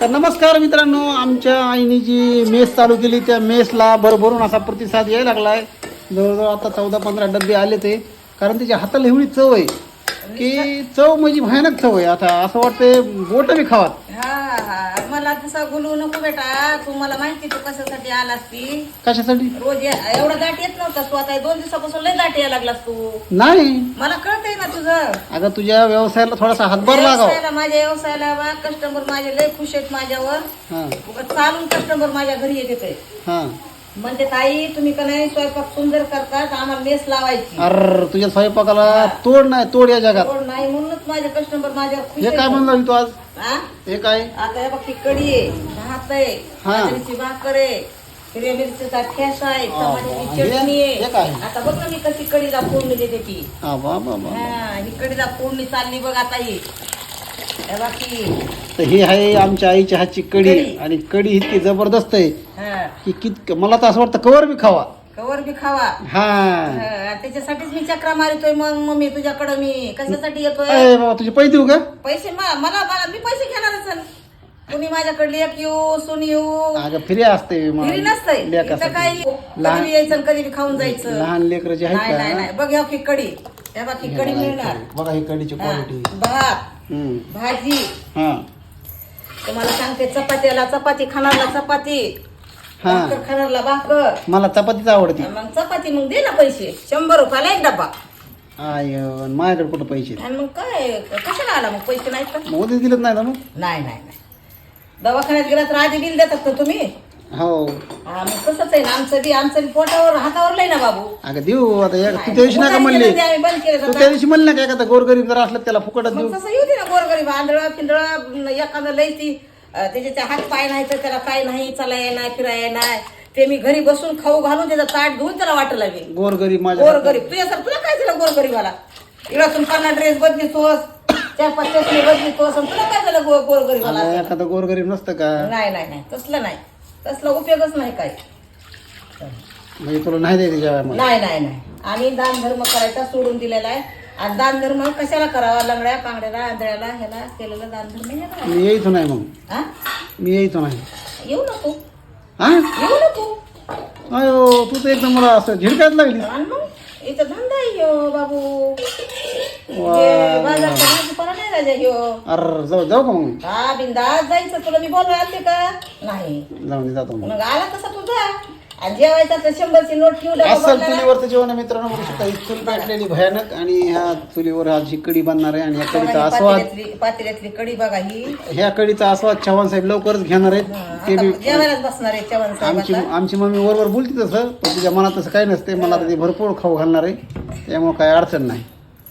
तर नमस्कार मित्रांनो आमच्या आईने जी मेस चालू केली त्या मेसला भरभरून असा प्रतिसाद यायला लागला आहे जवळजवळ आता चौदा पंधरा डबे आले ते. कारण त्याच्या हाताला एवढी चव आहे की चव म्हणजे भयानक चव आहे. आता असं वाटतंय बोट बी खावात. तसं बोलू नको बेटा. तू मला माहिती तू कशासाठी आलास ती. कशासाठी? रोज या- एवढा दाट येत नव्हता तू. आता दोन दिवसापासून लय दाट यायला लागलास तू. नाही. मला कळतंय ना तुझं. अगं तुझ्या व्यवसायाला थोडासा हातभार लागाव. व्यवसायाला माझ्या व्यवसायाला कस्टमर माझे लय खुश आहेत माझ्यावर. हां. उगाच चालून कस्टमर माझ्या घरी येत येते हां. म्हणते ताई तुम्ही का नाही स्वयंपाक सुंदर करतात? आम्हाला मेस लावायची. अर तुझ्या स्वयंपाकाला तोड नाही तोड या जगात. कोण नाही म्हणूनच माझे कस्टमर माझ्यावर खुश हे काय आहेत म्हणलं तू आज? हा? हे काय आता हे बघ ती कढी आहे भात आहे हा. बाजरीची भाकर आहे हिरव्या मिरचीचा ठेसा आहे वा, टमाट्याची वा. चटणी हे- हे काय? आहे आता बघ ना मी कशी कढीला फोडणी देते ती हा हा ही कढीला फोडणी चालली बघ आता ही हे बघ की तर ही आहे आमच्या आईच्या हातची कढी कढी. आणि कढी इतकी जबरदस्त आहे हा की कित मला तर असं वाटतं कवर बी खावा कवर बी खावा? हा. हा, त्याच्यासाठीच मी चक्रा मारतोय मग मम्मी तुझ्याकडं मी. कशासाठी येतोय? बाबा तुझे पैसे देऊ का? पैसे मा- मला मला मी पैसे घेणारच आहे. कुणी माझ्याकडे एक येऊ सून येऊ? अगं फिरे असते घरी नसतंय. इथं काय लहान कधी बी यायचं आणि कधी बी खाऊन जायचं? लहान लेकर जे नाही नाही आहेत नाही बघ ह्या की कढी. त्या बघ ही कढी मिळणार. का बघा ही कढीची हा, क्वालिटी भात. भाजी. हा. तुम्हाला सांगते चपात्याला चपाती खाणारला चपाती. हा. भाकर मला चपातीच आवडते. मग चपाती मग दे ना पैसे. शंभर रुपयाला एक डब्बा आय माझ्याकडे कुठं पैसे? आणि मग काय कशाला आला मग पैसे नाहीत का? मग उद्या दिलेत नाही ना मग? नाही नाही नाही. दवाखान्यात गेला तर आधी बिल देतात का तुम्ही? हो. हा मग तसंच आहे ना. आमचं बी आमचं बी पोटावर हातावर लय ना बाबू. अगं देऊ आता एक- तू त्या दिवशी नका म्हणले. दिलं ते आम्ही बंद केलं तू त्या दिवशी म्हणले ना काय एखादा गोरगरीब जर असलं त्याला फुकटच देऊ. मग तसं येऊ दे ना गोरगरीब आंधळ पिंधळ एखादं लय ती त्याचे हात पाय नाही तर त्याला काय नाही चालाय नाही फिराय नाही ते मी घरी बसून खाऊ घालून त्याचा ताट धुवून त्याला वाटलं मी गोरगरीब माझ्या गोरगरीब तुझ्या सर तुला काय झालं गोरगरीबाला इकडं पाना ड्रेस बदलितोस पाच चष्मे बदलितोस आणि तुला काय झालं गो- गोरगरीबाला आला एखादा गोरगरीब नसतं का? नाही नाही नाही. तसलं नाही. तसला उपयोगच नाही काय म्हणजे तुला नाही द्यायचं जेवायला मला. नाही नाही नाही. आम्ही दान धर्म करायचा सोडून दिलेला आहे. आणि दान धर्म कशाला करावा? लंगड्या पांगड्याला आंधळ्याला ह्याला केलेला दान धर्म हे करावा. मी यायचो नाही मग. हा? मी यायचो नाही. येऊ नको. हा? येऊ नको. अयो तू तर एकदम मला असं झिडकायला लागली आणि मग? इथं धंदा आहे ह्यो बाबू. हे भाजीपाला नाही राजा ह्यो. अर जाऊ जाऊ का मग? हा बिंदास जायचं. तुला मी बोलवाय आलते का? नाही. जाऊन दे, जातो मग. मग आला तसा तुझा. आणि जेवायचा तर शंभरची नोट ठेवू डबा अस्सल भरलेला. चुलीवरचं जेवण आहे मित्रांनो बघू शकता ही चूल पेटलेली भयानक आणि ह्या चुलीवर आज ही कढी बनणार आहे आणि या कढीचा ही आस्वाद पातेल्यातली पातेल्यातली कढी बघा ही. ह्या कढीचा आस्वाद चव्हाण साहेब लवकरच घेणार आहेत. ते आता बी जेवायलाच बसणार आहे चव्हाण साहेब आमची आता. आमची मम्मी वरवर बोलते तसं पण तिच्या मनात तसं काही नसते मला आता ते भरपूर खाऊ घालणार आहे. त्यामुळे काही अडचण नाही.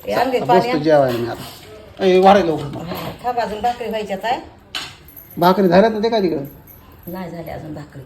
हे आणले पाणी बसतो जेवायला मी आता. ए लवकर. खा भाकरी व्हायच्यात आहे. भाकरी झाल्यात ना ते काय तिकडं? नाही झाली अजून भाकरी.